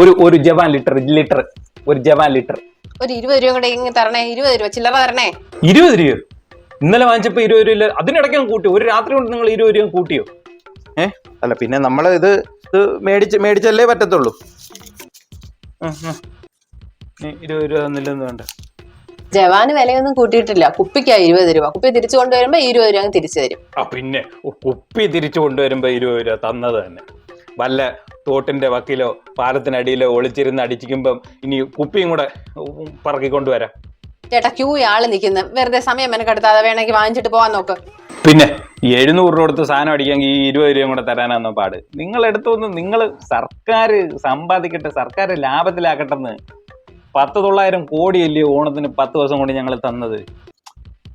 ഒരു ഒരു ജവാൻ litre litre ഒരു ജവാൻ ലിറ്റർ. ഒരു ഇരുപത് രൂപ കൂടെ ഇങ്ങ് തരണേ ഇരുപത് രൂപ ചില്ലറ തരണേ. ഇരുപത് രൂപ ഇന്നലെ വാങ്ങിച്ചപ്പോ ഇരുപത് രൂപ അതിനിടയ്ക്ക് കൂട്ടി. ഒരു രാത്രി കൊണ്ട് നിങ്ങൾ ഇരുപത് രൂപ കൂട്ടിയോ? ഏ? അല്ല പിന്നെ നമ്മൾ ഇത് ഇത് മേടിച്ച് മേടിച്ചല്ലേ പറ്റത്തുള്ളൂ. ഇരുപത് രൂപ തന്നില്ലെന്ന് വേണ്ട. ജവാന് വിലയൊന്നും കൂട്ടിയിട്ടില്ല. കുപ്പിക്കാ ഇരുപത് രൂപ. കുപ്പി തിരിച്ചു കൊണ്ടുവരുമ്പോ ഇരുപത് രൂപ അങ്ങ് തിരിച്ചു തരും. ആ പിന്നെ കുപ്പി തിരിച്ചു കൊണ്ടുവരുമ്പോ ഇരുപത് രൂപ തന്നത് തന്നെ. വല്ല തോട്ടിന്റെ വക്കിലോ പാലത്തിനടിയിലോ ഒളിച്ചിരുന്ന് അടിച്ചിരിക്കുമ്പം ഇനി കുപ്പിയും കൂടെ പറക്കിക്കൊണ്ടുവരാം. പറക്കി കൊണ്ടുവരാം ചേട്ടാ ക്യൂ ആൾ നിൽക്കുന്ന. വെറുതെ സമയം മെനക്കെടുത്താതെ വേണമെങ്കിൽ വാങ്ങിച്ചിട്ട് പോവാൻ നോക്ക്. പിന്നെ എഴുന്നൂറ് രൂപ കൊടുത്ത് സാധനം അടിക്കാമെങ്കിൽ ഈ ഇരുപത് രൂപയും കൂടെ തരാനാന്നോ പാട്. നിങ്ങൾ എടുത്തൊന്ന് നിങ്ങൾ സർക്കാർ സമ്പാദിക്കട്ടെ സർക്കാർ ലാഭത്തിലാക്കട്ടെന്ന് പത്ത് തൊള്ളായിരം കോടിയല്ലേ ഓണത്തിന് പത്ത് ദിവസം കൊണ്ട് ഞങ്ങൾ തന്നത്.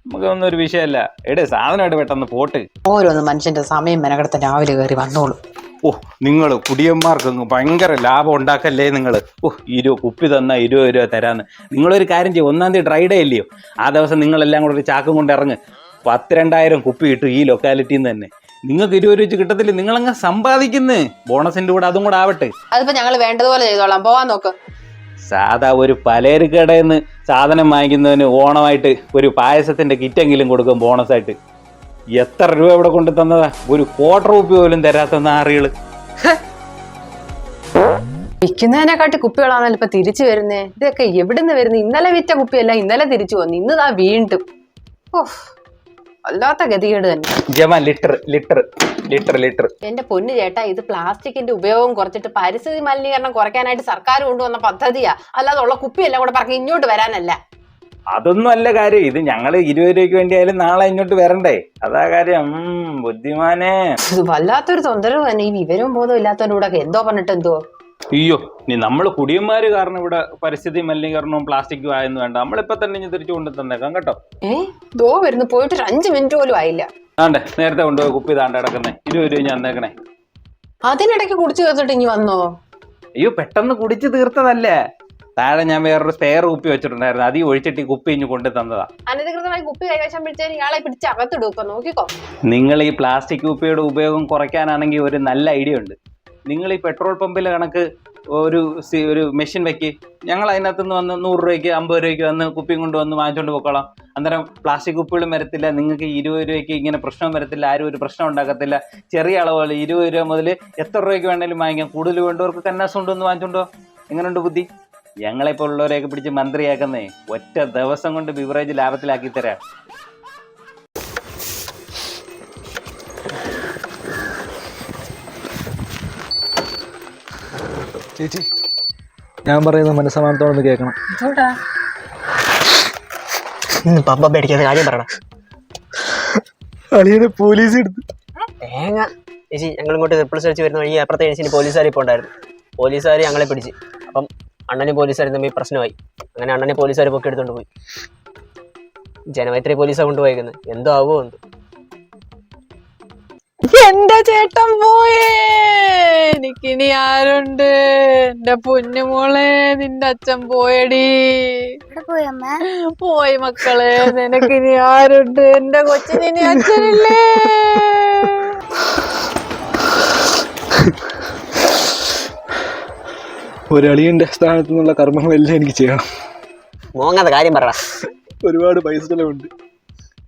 നമുക്കൊന്നും ഒരു വിഷയമല്ല. എടേ സാധനമായിട്ട് പെട്ടെന്ന് പോട്ട്. ഓരോന്ന് മനുഷ്യന്റെ സമയം മെനക്കെടുത്ത രാവിലെ കയറി വന്നോളൂ. ഓ നിങ്ങൾ കുടിയന്മാർക്ക് ഭയങ്കര ലാഭം ഉണ്ടാക്കല്ലേ നിങ്ങൾ ഓ ഇരുപത് കുപ്പി തന്നാൽ ഇരുപത് രൂപ തരാന്ന്. നിങ്ങളൊരു കാര്യം ചെയ്യും ഒന്നാം തീയതി ഡ്രൈഡേ ഇല്ലയോ ആ ദിവസം നിങ്ങളെല്ലാം കൂടെ ഒരു ചാക്കും കൊണ്ട് ഇറങ്ങ്. പത്ത് രണ്ടായിരം കുപ്പി കിട്ടും ഈ ലൊക്കാലിറ്റിയിൽ നിന്ന് തന്നെ. നിങ്ങൾക്ക് ഇരുപത് രൂപ വെച്ച് കിട്ടത്തില്ല? നിങ്ങളങ്ങ് സമ്പാദിക്കുന്നു. ബോണസിന്റെ കൂടെ അതും കൂടെ ആവട്ടെ. അതിപ്പോ ഞങ്ങൾ വേണ്ടതുപോലെ ചെയ്തോളാം. പോവാൻ നോക്ക്. സാധാ ഒരു പലചരക്കടയിൽ നിന്ന് സാധനം വാങ്ങിക്കുന്നതിന് ഓണമായിട്ട് ഒരു പായസത്തിന്റെ കിറ്റെങ്കിലും കൊടുക്കും ബോണസായിട്ട് എത്ര രൂപ ഇവിടെ കൊണ്ട് തന്നതാ? ഒരു ക്വാർട്ടർ റുപ്യ പോലും തരാത്ത നാറികൾ. വിൽക്കുന്നതിനെക്കാട്ടി കുപ്പികളാണല്ലോ ഇപ്പൊ തിരിച്ചു വരുന്നേ. ഇതൊക്കെ എവിടുന്ന് വരുന്നു? ഇന്നലെ വിറ്റ കുപ്പിയല്ല ഇന്നലെ തിരിച്ചു വന്നു. ഇന്നതാ വീണ്ടും. ഓഹ് വല്ലാത്ത ഗതികേട് തന്നെ. ജമ ലിറ്റർ ലിറ്റർ ലിറ്റർ ലിറ്റർ. എന്റെ പൊന്നു ചേട്ടാ ഇത് പ്ലാസ്റ്റിക്കിന്റെ ഉപയോഗം കുറച്ചിട്ട് പരിസ്ഥിതി മലിനീകരണം കുറയ്ക്കാനായിട്ട് സർക്കാർ കൊണ്ടുവന്ന പദ്ധതിയാ. അല്ലാതെ ഉള്ള കുപ്പിയെല്ലാം കൂടെ പറഞ്ഞ് ഇങ്ങോട്ട് വരാനല്ല. അതൊന്നും അല്ല കാര്യം. ഇത് ഞങ്ങൾ ഇരുപത് രൂപയ്ക്ക് വേണ്ടി ആയാലും നാളെ ഇങ്ങോട്ട് വരണ്ടേ? അതാ കാര്യം. ബുദ്ധിമാനെ. വല്ലാത്തൊരു തൊന്തരവ് തന്നെ. ഈ വിവരവും ബോധവും ഇല്ലാത്തവരുടെ കൂടെ എന്തോ പറഞ്ഞിട്ട് എന്തോ? അയ്യോ നീ നമ്മൾ കുടിയന്മാര് കാരണം ഇവിടെ പരിസ്ഥിതി മലിനീകരണവും പ്ലാസ്റ്റിക്കും ആയെന്ന് വേണ്ട. നമ്മളിപ്പോ തന്നെ ഇനി തിരിച്ചു കൊണ്ടു തന്നേക്കാം കേട്ടോ. ഏ? ദോ വരുന്നു. പോയിട്ട് ഒരു അഞ്ചു മിനിറ്റ് പോലും ആയില്ല. ആണ്ടേ നേരത്തെ കൊണ്ടുപോയി കുപ്പി താണ്ട കിടക്കുന്നേ. ഇരുപത് രൂപ ഞാൻ തന്നേക്കണേ. അതിനിടയ്ക്ക് കുടിച്ചു തീർത്തിട്ട് ഇനി വന്നോ? അയ്യോ പെട്ടെന്ന് കുടിച്ചു തീർത്തതല്ലേ? താഴെ ഞാൻ വേറൊരു സ്പെയർ കുപ്പി വെച്ചിട്ടുണ്ടായിരുന്നു. അതീ ഒഴിച്ചിട്ട് ഈ കുപ്പി ഇഞ്ഞു കൊണ്ടു തന്നതാ. അനധികൃതമായി കുപ്പി കൈവശം പിടിച്ചാൽ ഇയാളെ പിടിച്ച് നോക്കിക്കോ. നിങ്ങൾ ഈ പ്ലാസ്റ്റിക് കുപ്പിയുടെ ഉപയോഗം കുറയ്ക്കാനാണെങ്കിൽ ഒരു നല്ല ഐഡിയ ഉണ്ട്. നിങ്ങൾ ഈ പെട്രോൾ പമ്പിൽ കണക്ക് ഒരു ഒരു മെഷീൻ വെക്ക്. ഞങ്ങൾ അതിനകത്ത് നിന്ന് വന്ന് നൂറ് രൂപയ്ക്ക് അമ്പത് രൂപയ്ക്ക് വന്ന് കുപ്പിയും കൊണ്ട് വന്ന് വാങ്ങിച്ചുകൊണ്ട് പോക്കോളാം. അന്നേരം പ്ലാസ്റ്റിക് കുപ്പികളും വരത്തില്ല. നിങ്ങൾക്ക് ഇരുപത് രൂപയ്ക്ക് ഇങ്ങനെ പ്രശ്നം വരത്തില്ല. ആരും ഒരു പ്രശ്നം ഉണ്ടാക്കത്തില്ല. ചെറിയ അളവുകൾ ഇരുപത് രൂപ മുതൽ എത്ര രൂപയ്ക്ക് വേണമെങ്കിലും വാങ്ങിക്കാം. കൂടുതൽ വേണ്ടവർക്ക് കന്നാസ് കൊണ്ടുവന്ന് വാങ്ങിച്ചുകൊണ്ടോ എങ്ങനെയുണ്ട് ബുദ്ധി? ഞങ്ങളെപ്പോൾ ഉള്ളവരെയൊക്കെ പിടിച്ച് മന്ത്രിയാക്കുന്നേ ഒറ്റ ദിവസം കൊണ്ട് ബിവറേജ് ലാഭത്തിലാക്കി തരാം. ചേച്ചി ഞാൻ പറയുന്നത് മനസ്സമാനത്തോടെ ഒന്ന് കേൾക്കണം. പമ്പ പേടിക്കാത്ത കാര്യം പറയണം. അളിയനെ പോലീസ് എടുത്ത്. തേങ്ങ. ചേച്ചി ഞങ്ങൾ ഇങ്ങോട്ട് ട്രിപ്പിൾ അടിച്ച് വരുന്ന വഴി അപ്പുറത്തെ ഏജൻസിന് പോലീസുകാർ ഇപ്പോൾ ഉണ്ടായിരുന്നു. പോലീസുകാർ ഞങ്ങളെ പിടിച്ച്. അപ്പം അണ്ണനും പോലീസുകാരും തമ്മിൽ പ്രശ്നമായി. അങ്ങനെ അണ്ണനെ പോലീസുകാർ പൊക്കി എടുത്തോണ്ട് പോയി. ജനമൈത്രി പോലീസാണ് കൊണ്ടുപോയേക്കുന്നത് എന്തോ ആവോ എന്തോ. എന്റെ ചേട്ടൻ പോയേ. എനിക്കിനി ആരുണ്ട്? എന്റെ പൊന്നുമോളെ നിന്റെ അച്ഛൻ പോയടി. പോയി അമ്മ? പോയി മക്കളെ നിനക്കിനി ആരുണ്ട്? എന്റെ കൊച്ചിന് ഇനി അച്ഛനില്ലേ? ഒരു സ്ഥാനത്ത് നിന്നുള്ള കർമ്മങ്ങളെല്ലാം എനിക്ക് ചെയ്യണം. മോങ്ങാത്ത കാര്യം പറ ഒരുപാട് പൈസ ചെലവുണ്ട്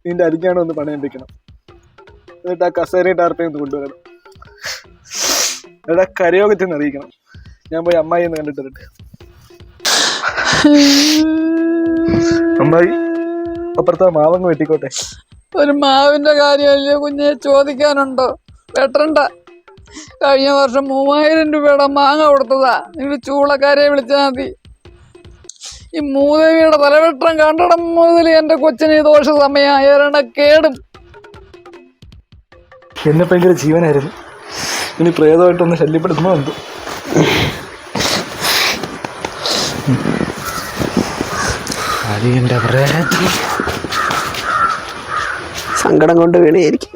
നിന്റെ അരിക്കാണ് ഒന്ന് പണയം വെക്കണം. എന്നിട്ട് ആ കസേരയും ടാർപ്പയും ഒന്ന് കൊണ്ടുവരണം. എടാ കരയോഗത്തിൽ നിന്ന് അറിയിക്കണം. ഞാൻ പോയി അമ്മായി എന്ന് കണ്ടിട്ട് വരട്ടെ. അമ്മായി. അപ്പുറത്തെ മാവങ്ങ് വെട്ടിക്കോട്ടെ. ഒരു മാവിന്റെ കാര്യമല്ലേ കുഞ്ഞെ? ചോദിക്കാനുണ്ടോ? വെട്ടണ്ട. കഴിഞ്ഞ വർഷം മൂവായിരം രൂപയുടെ മാങ്ങ കൊടുത്തതാ. നിങ്ങൾ ചൂളക്കാരെ വിളിച്ചാൽ മതി. ഈ മൂദേവിയുടെ തലവെട്ടം കണ്ടടം മുതൽ എന്റെ കൊച്ചിന് ഈ ദോഷ സമയം കേടും. എന്നെ ഭയങ്കര ജീവനായിരുന്നു. ഇനി പ്രേതമായിട്ടൊന്ന് ശല്യപ്പെടുത്തുമോ എന്തോ? സങ്കടം കൊണ്ട് വീണായിരിക്കും.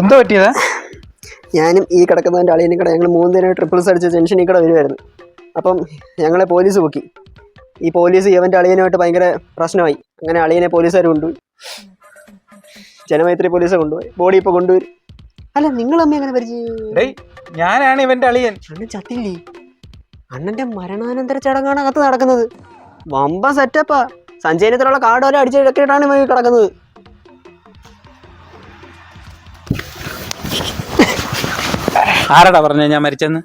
എന്തോ പറ്റിയതാ? ഞാനും ഈ കിടക്കുന്നതിന്റെ അളിയനും കൂടെ ഞങ്ങൾ മൂന്ന് ദിനം ട്രിപ്പിൾസ് അടിച്ച് ഈ കൂടെ വരുമായിരുന്നു അപ്പം ഞങ്ങളെ പോലീസ് പൊക്കി. ഈ പോലീസ് ഇവന്റെ അളിയനുമായിട്ട് ഭയങ്കര പ്രശ്നമായി. അങ്ങനെ അളിയനെ പോലീസുകാർ കൊണ്ടുപോയി. ജനമൈത്രി പോലീസ് കൊണ്ടുപോയി. ബോഡി ഇപ്പോൾ കൊണ്ടുവരും. അല്ല നിങ്ങൾ അമ്മ എങ്ങനെ പരിചയം? ഞാനാണ് ഇവന്റെ അളിയൻ. അണ്ണൻ ചത്തില്ലേ? അണ്ണന്റെ മരണാനന്തര ചടങ്ങാണ് അകത്ത് നടക്കുന്നത്. വമ്പ സെറ്റപ്പാ സഞ്ചയനത്തിലുള്ള കാർഡ് വരെ ഇവൻ ഈ കിടക്കുന്നത്. ആരാടാ പറഞ്ഞ ഞാൻ മരിച്ചെന്ന്?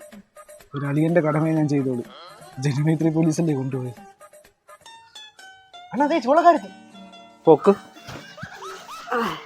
ഒരു അളിയന്റെ കടമയെ ഞാൻ ചെയ്തോളൂ. ജനമൈത്രി പോലീസല്ലേ കൊണ്ടുപോയി. അണ്ണാ ചൂളക്കാരത്തി. പൊക്ക്. ആ.